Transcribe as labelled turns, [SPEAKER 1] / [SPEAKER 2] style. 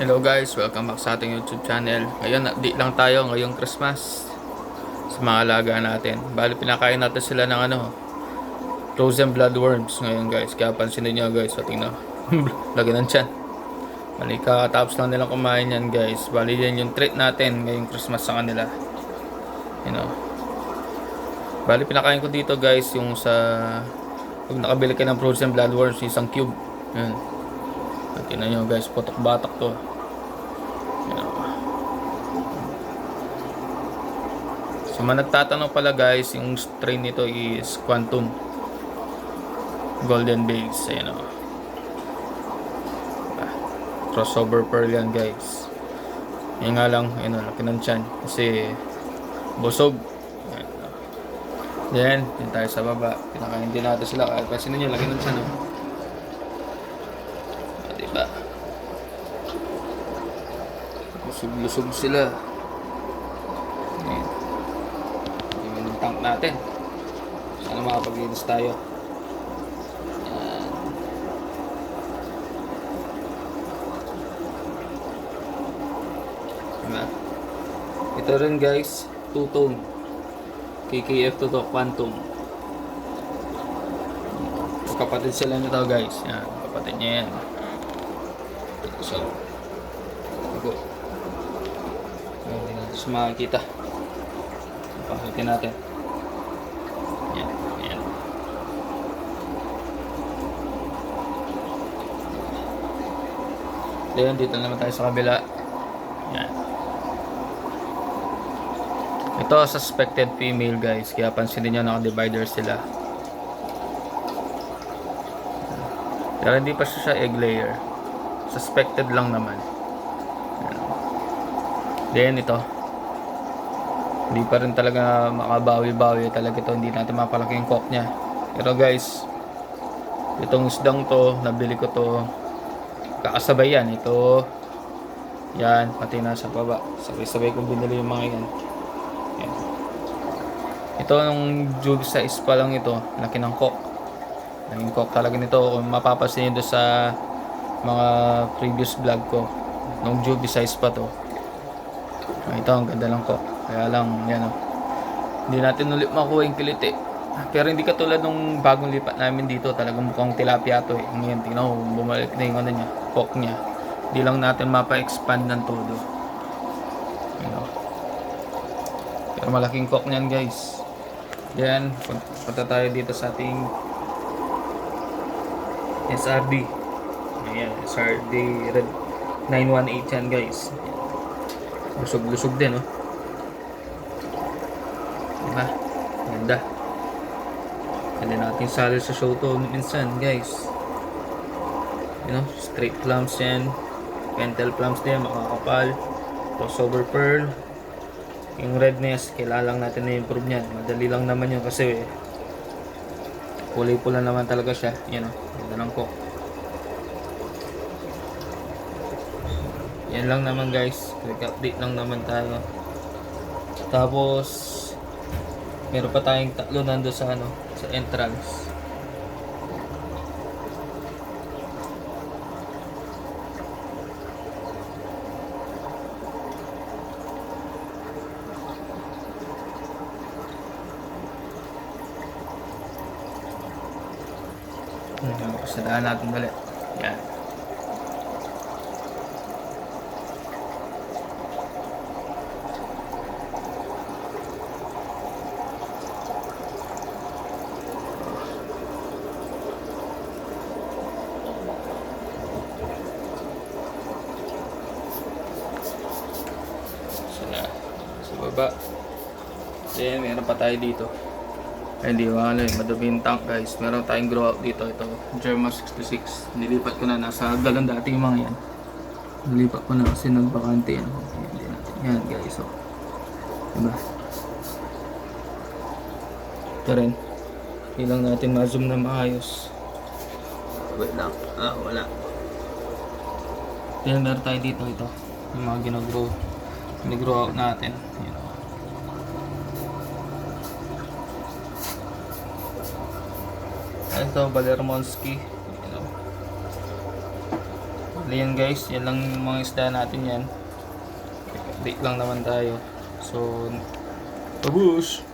[SPEAKER 1] Hello guys, welcome back sa ating YouTube channel. Ngayon, update lang tayo ngayong Christmas sa mga alaga natin. Bali, pinakain natin sila ng ano, frozen bloodworms ngayon guys. Kaya pansinin nyo guys, so tingnan. Lagi ng tiyan. Bali, kakatapos lang nilang kumain yan guys. Bali, yan yung treat natin ngayong Christmas sa kanila. You know. Bali, pinakain ko dito guys yung sa... Pag nakabili kayo ng frozen bloodworms, isang cube. Yan. Tingnan nyo guys, potok-batak to. Yan. So, man nagtatanong pala guys, yung strain nito is Quantum Golden Base. Ayan o. Ah, crossover pearl yan guys. Yan nga lang, yun o, laki ng tiyan. Kasi, busog. Ayan. Then, yun tayo sa baba. Pinakain din natin sila. Kasi ninyo, laki ng tiyan o. Ah, diba? Lusog-lusog sila. Ayan. Yung tank natin. Sana makapaglinis tayo. Ayan. Diba? Ito rin guys, two-tone. KKF to to, Quantum. Kapatid sila nito guys. Yan, kapatid niya yan. So, Siya makakita. Pakitin natin. Yan. Yan. Then, dito naman tayo sa kabila. Yan. Ito, suspected female guys. Kaya pansinin nyo, naka-divider sila. Pero hindi pa siya egg layer. Suspected lang naman. Then ito. Hindi pa rin talaga makabawi-bawi talaga ito. Hindi natin mapalaki yung cock niya. Pero guys, itong isdang to, nabili ko to. Kakasabay yan. Ito, yan, pati nasa baba. Sabay-sabay kong binili yung mga yan. yan. Ito nung jube size pa lang ito. Laki ng cock. Naging cock talaga nito. Kung mapapasin nyo sa mga previous vlog ko. Nung jube size pa to. Ito, ang ganda lang ko. Kaya lang, yan o. Hindi natin ulit makuha yung kiliti. Pero hindi katulad nung bagong lipat namin dito. Talagang mukhang tilapia to eh. Ngayon, tingnan mo, bumalik na yung ano niya, pork niya. Hindi lang natin mapa-expand ng todo. You know. Pero malaking cock niyan guys. Pun- punta tayo dito sa ating SRD. Ayan, SRD Red 918 yan guys. Lusog-lusog din, oh. Diba? Ganda. Pwede natin sali sa show to minsan, guys. You know, straight plums yan. Pentel plums din, makakapal. Crossover pearl. Yung redness, kailangan natin na improve niyan. Madali lang naman yun kasi kulay pula naman talaga siya. Yan oh, ganda ng cook. Yan lang naman guys. Quick update lang naman tayo. Tapos meron pa tayong tatlo nando sa ano, sa entrance. Hmm, Pasadaan natin ulit. Yan. Sila sa baba. Then, meron pa tayo dito. Ay, hindi ko ano eh, madumi yung tank guys. Meron tayong grow out dito. Ito, German 66. Nilipat ko na. Nasa galon dati yung mga yan. Nilipat ko na kasi nagbakante yan. Yan, guys. Oh. Diba? Ito rin. Kailang natin ma-zoom na maayos. Wait lang. Ah, wala. Then, meron tayo dito ito. Yung mga ginagrow. Ginagrow out natin. Yan. Ito, Balermonski. You know. Bali yan guys, yan lang yung mga isda natin yan. Update lang naman tayo. So, babush!